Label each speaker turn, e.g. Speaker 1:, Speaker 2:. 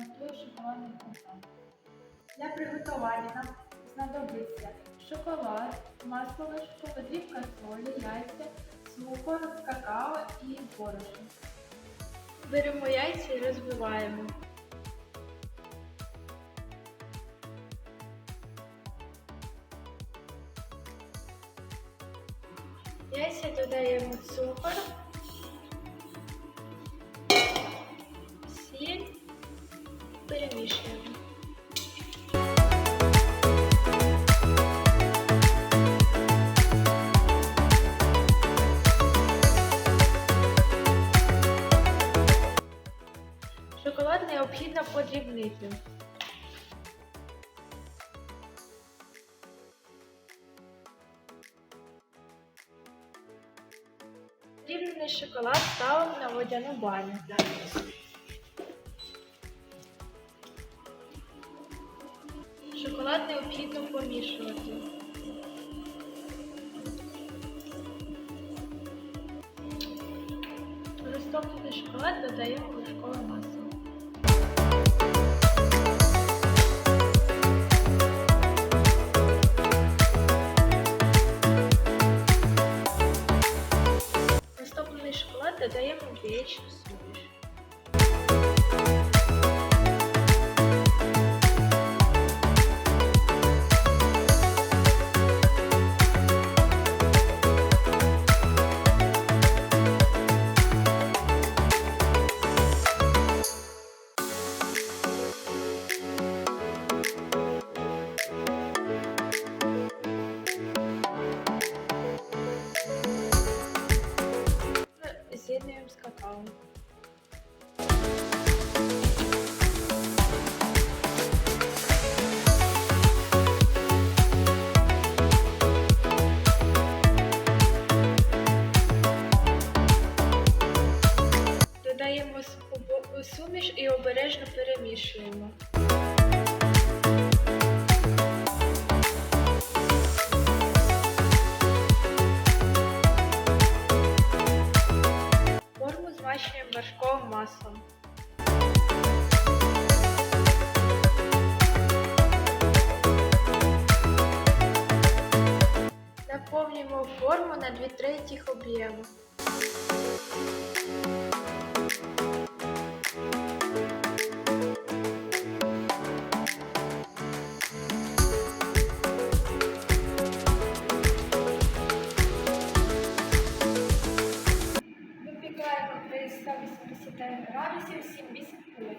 Speaker 1: приготую шоколадний фонтан. Для приготування нам знадобиться шоколад, масло вершкове, подрібка солі, яйця, цукор, какао і борошно. Беремо яйця і розбиваємо. Яйця додаємо цукор, перемішуємо. Шоколад необхідно подрібнити. Подрібнений шоколад ставимо на водяну баню. Шоколад необхідно помішувати. Розтоплений шоколад додаємо вершкове масло. Розтоплений шоколад додаємо в яєчну бо- суміш і обережно перемішуємо. Форму змащуємо вершковим маслом. Наповнюємо форму на 2 третіх об'єму. Випікаємо при 180 градусів 7-8 хвилин.